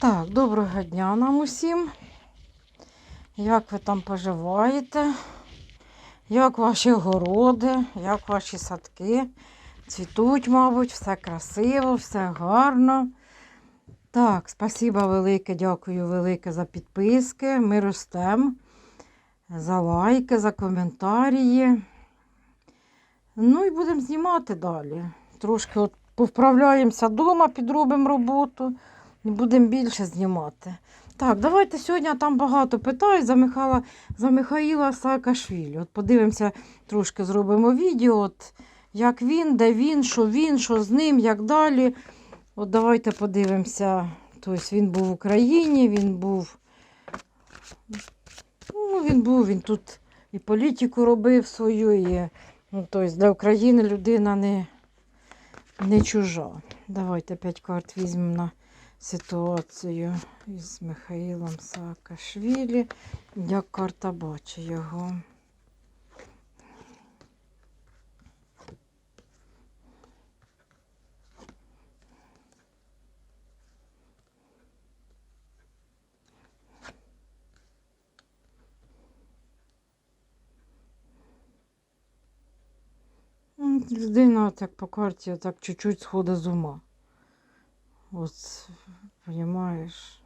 Так, доброго дня нам усім. Як ви там поживаєте? Як ваші городи, як ваші садки? Цвітуть, мабуть, все красиво, все гарно. Так, спасибо велике, дякую велике за підписки. Ми ростемо. За лайки, за коментарі. Ну і будемо знімати далі. Трошки от повправляємося вдома, підробимо роботу і будемо більше знімати. Так, давайте сьогодні там багато питають за Михайла, за Михаїла Саакашвілі. От подивимося, трошки зробимо відео, от як він, де він, що він, що з ним, як далі. От давайте подивимося. Тобто він був в Україні, він був. Ну, він був, він тут і політику робив свою, і ну, тобто для України людина не, не чужа. Давайте п'ять карт візьмемо на ситуацію із Михаїлом Саакашвілі. Як карта бачить його. Людина так по карті так чуть-чуть сходить з ума. От, понимаєш?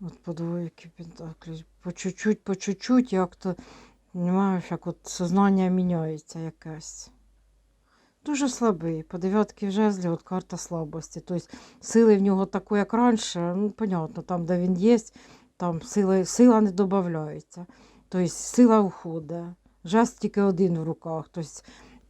От по двойки пентаклів. По чуть-чуть, по чуть-чуть, як то, понимаєш, як от сознання міняється якесь. Дуже слабий. По дев'ятки жезлі, от карта слабості. Тобто сили в нього такої, як раніше, ну, понятно, там, де він є, там сила, сила не додається. Тобто сила уходить. Жест тільки один в руках. Тобто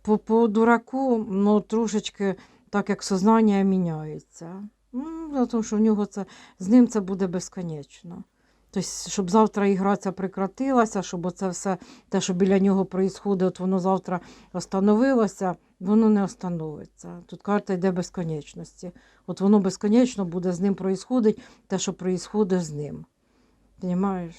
по, по дураку, ну, трошечки так як сознання міняється. Ну, тому що в нього це, з ним це буде безконечно. Тобто, щоб завтра ігра прекратилася, щоб оце все, те, що біля нього проїсходить, от воно завтра остановилося, воно не остановиться. Тут карта йде безконечності. От воно безконечно буде з ним проїсходить, те, що проїсходить з ним. Понимаєш?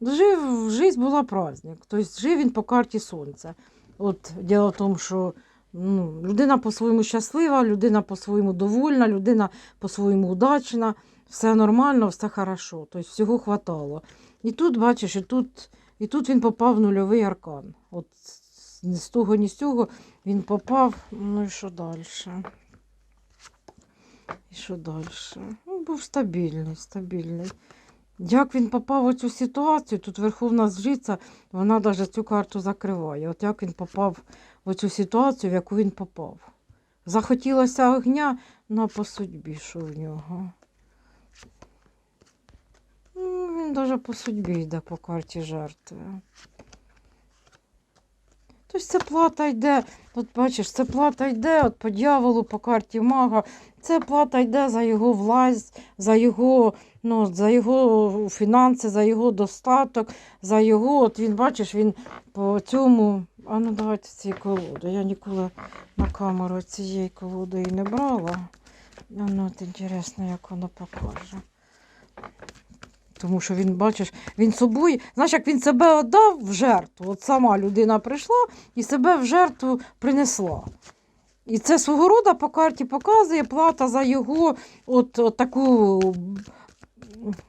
Жив, жизнь була праздник. Тобто жив він по карті сонця. От діло в тому, що ну, людина по-своєму щаслива, людина по-своєму довольна, людина по-своєму удачна, все нормально, все хорошо. Тобто всього хватало. І тут, бачиш, і тут, і тут він попав в нульовий аркан. От ні з того, ні з цього він попав. Ну і що далі? І що далі? Ну, був стабільний, стабільний. Як він попав у цю ситуацію, тут Верховна Жриця, вона навіть цю карту закриває. От як він попав в цю ситуацію, в яку він попав. Захотілося огня, ну по судьбі, що в нього. Ну, він навіть по судьбі йде по карті жертви. Тобто це плата йде, от бачиш, це плата йде от по дьяволу, по карті мага. Це плата йде за його власть, за його, ну, за його фінанси, за його достаток, за його. От він, бачиш, він по цьому. А ну давайте ці колоди. Я ніколи на камеру цієї колоди і не брала. А ну от інтересно, як воно покаже. Тому що він, бачиш, він собою, знаєш, як він себе віддав в жертву. От сама людина прийшла і себе в жертву принесла. І це свого роду по карті показує плата за його от, от таку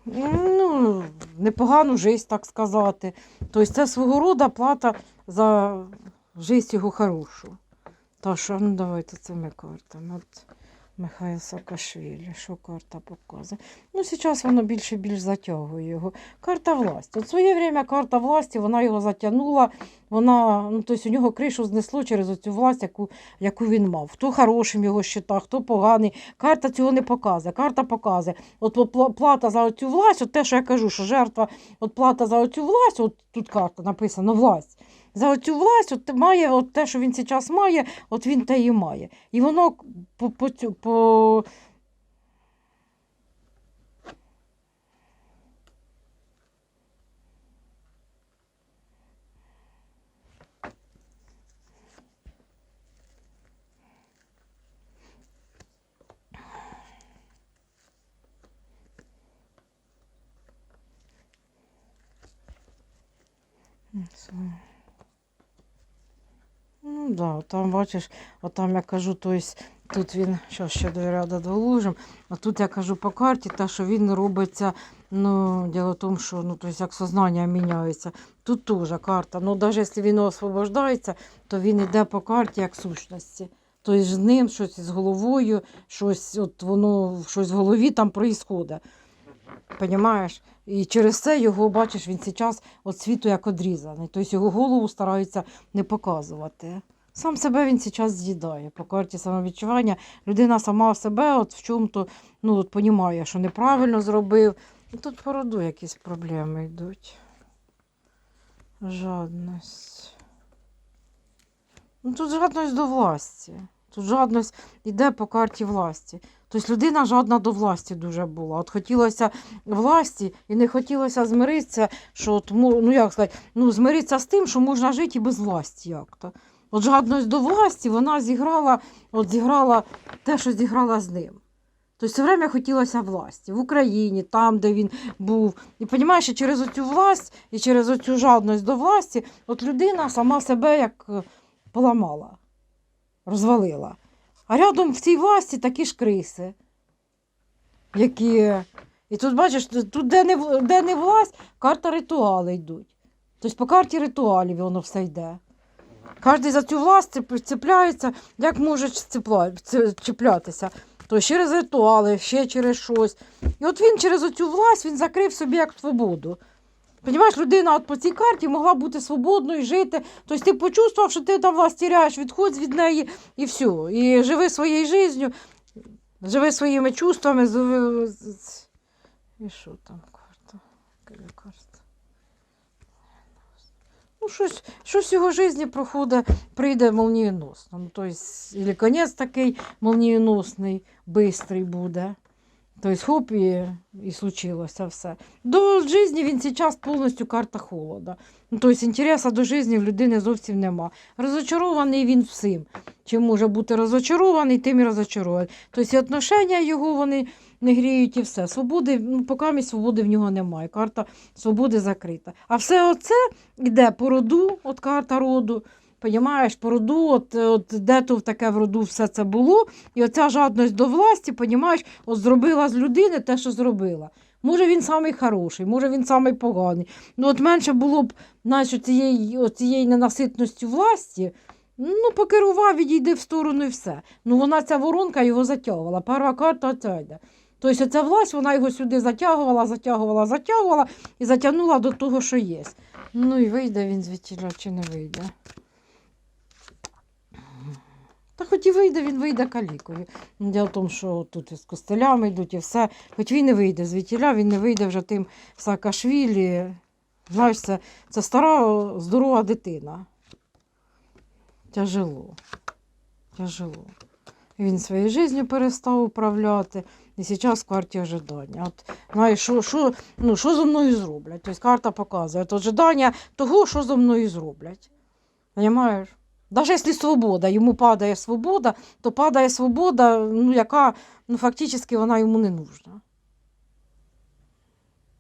ну, непогану життя, так сказати. Тобто це свого роду плата за життя його хорошу. Та що, ну давайте цими картами. От Михайло Саакашвілі, що карта показує. Ну, зараз воно більше більш затягує його. Карта власті. От своє время карта власті, вона його затягнула, вона, ну, тобто у нього кришу знесло через цю власть, яку, яку він мав. Хто хорошим його вважав, хто поганий. Карта цього не показує. Карта показує. От плата за цю власть, от те, що я кажу, що жертва, от плата за цю власть, от тут карта написано власть. За оцю власть от має от те, що він зараз має, от він те і має. І воно по, по, по... Ну, да, там бачиш, от там я кажу, то есть, Тут він, що ще до ряду доложимо, а тут я кажу по карті, те, що він робиться, ну, діло в тому, що ну, то есть, як сознання міняється. Тут теж карта. Ну, навіть якщо він освобождається, то він йде по карті як сущності. Тобто з ним щось з головою, щось, от воно щось в голові там проїсходить. Понімаєш? І через це його, бачиш, він зараз від світу як одрізаний. Тобто його голову стараються не показувати. Сам себе він зараз з'їдає. По карті самовідчування людина сама себе от в чому-то ну, от, понімає, що неправильно зробив. І тут по роду якісь проблеми йдуть. Жадність. Ну, тут жадність до власті. Тут жадність йде по карті власті. Тобто людина жадна до власті дуже була. От хотілося власті і не хотілося змиритися, що от, ну як сказати, ну, змиритися з тим, що можна жити і без власті як-то. От жадність до власті вона зіграла, от зіграла те, що зіграла з ним. Тобто все время хотілося власті в Україні, там, де він був. І розумієш, через оцю власть і через оцю жадність до власті, от людина сама себе як е, поламала, розвалила. А рядом в цій власті такі ж криси, які. І тут бачиш, тут де не, де не власть, карта ритуали йдуть. Тобто по карті ритуалів воно все йде. Кожен за цю власть цеп- цепляється, як може чіплятися. То через ритуали, ще через щось. І от він через оцю власть він закрив собі як свободу. Понімаєш, людина от по цій карті могла бути свободною, жити. Тобто ти почувствував, що ти там власть тіряєш, відходь від неї і все. І живи своєю життю, живи своїми чувствами. І що там карта? Карта? Ну, щось, щось в його житті проходить, прийде молнієносно. Ну, тобто, або конець такий молнієносний, бистрий буде. Тобто, хоп, і, і случилося все. До житті він зараз повністю карта холода. Тобто, інтересу до життя в людини зовсім нема. Розочарований він всім. Чим може бути розочарований, тим і розочарований. Тобто, і його вони не гріють і все. Свободи, ну, поки свободи в нього немає. Карта свободи закрита. А все оце йде по роду, от карта роду. Понімаєш, по роду, от, от де то в таке в роду все це було, і оця жадність до власті, понімаєш, от зробила з людини те, що зробила. Може, він самий хороший, може він самий поганий. Ну, от менше було б знаєш, цієї, цієї ненаситності власті, ну, покерував, відійди в сторону і все. Ну, вона ця воронка його затягувала. Перша карта оця йде. Тобто ця власть, вона його сюди затягувала, затягувала, затягувала і затягнула до того, що є. Ну і вийде він звідтіля чи не вийде. Та хоч і вийде, він вийде калікою. Діло в тому, що тут із костелями йдуть і все. Хоч він не вийде звідтіля, він не вийде вже тим Саакашвілі. Знаєш, це, це стара, здорова дитина. Тяжело. Тяжело. Він своєю життю перестав управляти. І зараз в карті ожидання. От, знаєш, що, що, ну, що зо мною зроблять? Тобто карта показує от ожидання того, що зо мною зроблять. Понимаєш? Навіть якщо свобода, йому падає свобода, то падає свобода, ну, яка ну, фактично вона йому не нужна.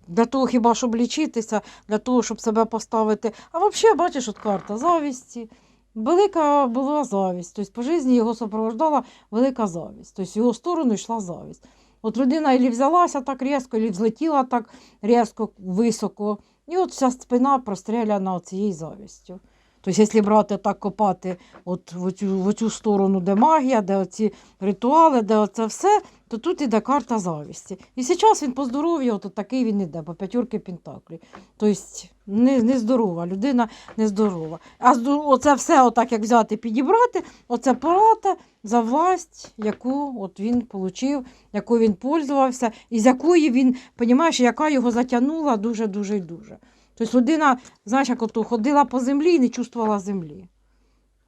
Для того хіба щоб лічитися, для того, щоб себе поставити. А взагалі, бачиш, от карта завісті. Велика була завість. Тобто по житті його супроводжувала велика завість. Тобто в його сторону йшла завість. От людина ілі взялася так різко, ілі взлетіла так різко, високо. І от вся спина простріляна цією завістю. Тобто, якщо брати так копати от в цю, в цю сторону, де магія, де оці ритуали, де оце все, то тут іде карта завісті. І зараз він по здоров'ю, от такий він іде, по п'ятірки Пентаклі. Тобто не, не здорова, людина нездорова. А оце все, отак як взяти, підібрати, оце пората за власть, яку от він отримав, якою він пользувався, і з якої він, розумієш, яка його затягнула дуже-дуже і дуже. Тобто людина, знаєш, як ото ходила по землі і не чувствувала землі.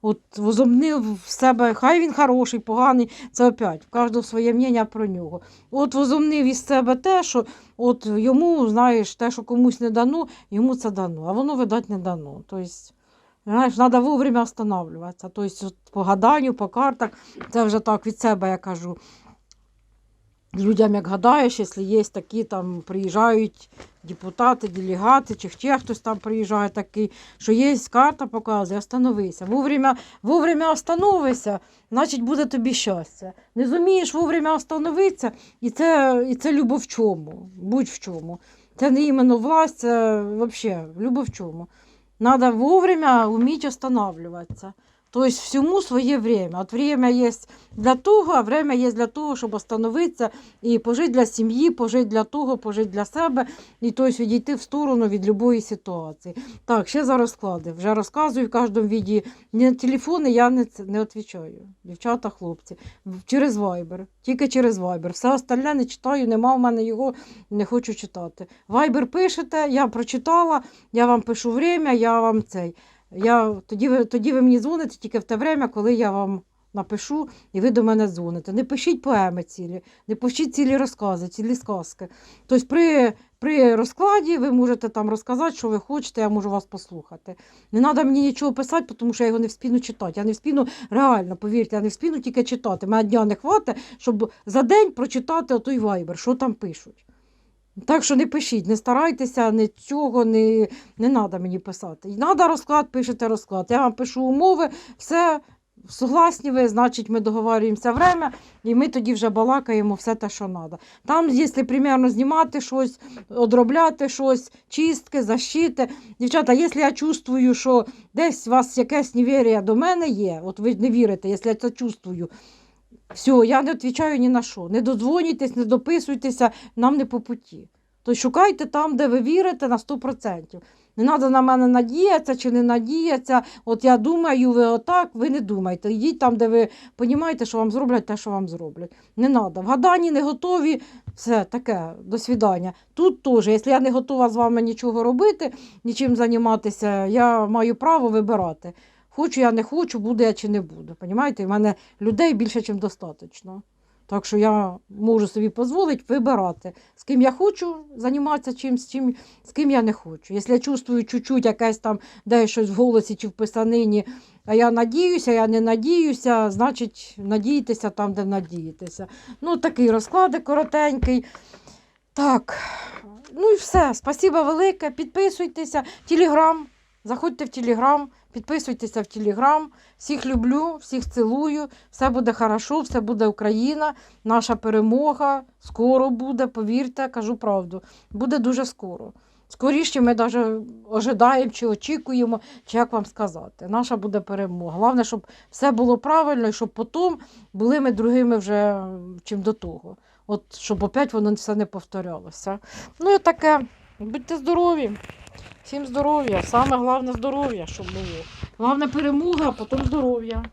От возомнив в себе, хай він хороший, поганий, це опять, в кожного своє мнення про нього. От возомнив із себе те, що от йому, знаєш, те, що комусь не дано, йому це дано, а воно, видать, не дано. Тобто, знаєш, треба вовремя останавливатися. Тобто, по гаданню, по картах, це вже так від себе я кажу. Людям, як гадаєш, якщо є такі, там приїжджають депутати, делегати, чи ще хтось там приїжджає такий, що є карта, показує, остановися. Вовремя, вовремя остановися, значить буде тобі щастя. Не зумієш вовремя остановитися, і це, і це любов в чому, будь в чому. Це не іменно власть, це взагалі любов в чому. Надо вовремя уметь останавливаться. То есть всему своє время. От время є для того, а время є для того, щоб остановитися і пожити для сім'ї, пожити для того, пожити для себе, і тобто відійти в сторону від будь-якої ситуації. Так, ще за розклади. Вже розказую в кожному віді. На телефони я не, не відповідаю. Дівчата, хлопці. Через Viber. Тільки через Viber. Все остальне не читаю, нема в мене його, не хочу читати. Viber пишете, я прочитала, я вам пишу время, я вам цей. Я, тоді, тоді ви мені дзвоните тільки в те время, коли я вам напишу, і ви до мене дзвоните. Не пишіть поеми цілі, не пишіть цілі розкази, цілі сказки. Тобто при, при розкладі ви можете там розказати, що ви хочете, я можу вас послухати. Не треба мені нічого писати, тому що я його не вспіну читати. Я не вспіну, реально, повірте, я не вспіну тільки читати. Мене дня не хватить, щоб за день прочитати отой вайбер, що там пишуть. Так що не пишіть, не старайтеся, нічого не, не треба мені писати. І Треба розклад, пишете розклад. Я вам пишу умови, все, согласні ви, значить, ми договорюємося время, і ми тоді вже балакаємо все те, що треба. Там, якщо примерно знімати щось, одробляти щось, чистки, защити. Дівчата, якщо я чувствую, що десь у вас якесь невір'я до мене є, от ви не вірите, якщо я це чувствую, все, я не відповідаю ні на що. Не додзвонюйтесь, не дописуйтеся, нам не по путі. То шукайте там, де ви вірите на 100%. Не треба на мене надіятися чи не надіятися. От я думаю, ви отак, ви не думайте. Йдіть там, де ви розумієте, що вам зроблять те, що вам зроблять. Не треба. В гаданні не готові, все таке, до свідання. Тут теж, якщо я не готова з вами нічого робити, нічим займатися, я маю право вибирати. Хочу я не хочу, буду я чи не буду. Понімаєте? У мене людей більше, ніж достатньо. Так що я можу собі дозволити вибирати, з ким я хочу займатися чимсь, чим, з ким я не хочу. Якщо я чувствую чуть-чуть якесь там де щось в голосі чи в писанині, а я надіюся, я не надіюся, значить надійтеся там, де надієтеся. Ну, такий розкладик коротенький. Так, ну і все. Спасибо велике. Підписуйтеся. Телеграм. Заходьте в Телеграм, підписуйтеся в Телеграм. Всіх люблю, всіх цілую. Все буде хорошо, все буде Україна, наша перемога. Скоро буде, повірте, кажу правду. Буде дуже скоро. Скоріше ми навіть ожидаємо чи очікуємо, чи як вам сказати. Наша буде перемога. Головне, щоб все було правильно і щоб потім були ми другими вже, чим до того. От щоб опять воно все не повторялося. Ну і таке. Будьте здорові. Всім здоров'я. Саме головне здоров'я, щоб було. Головне перемога, а потім здоров'я.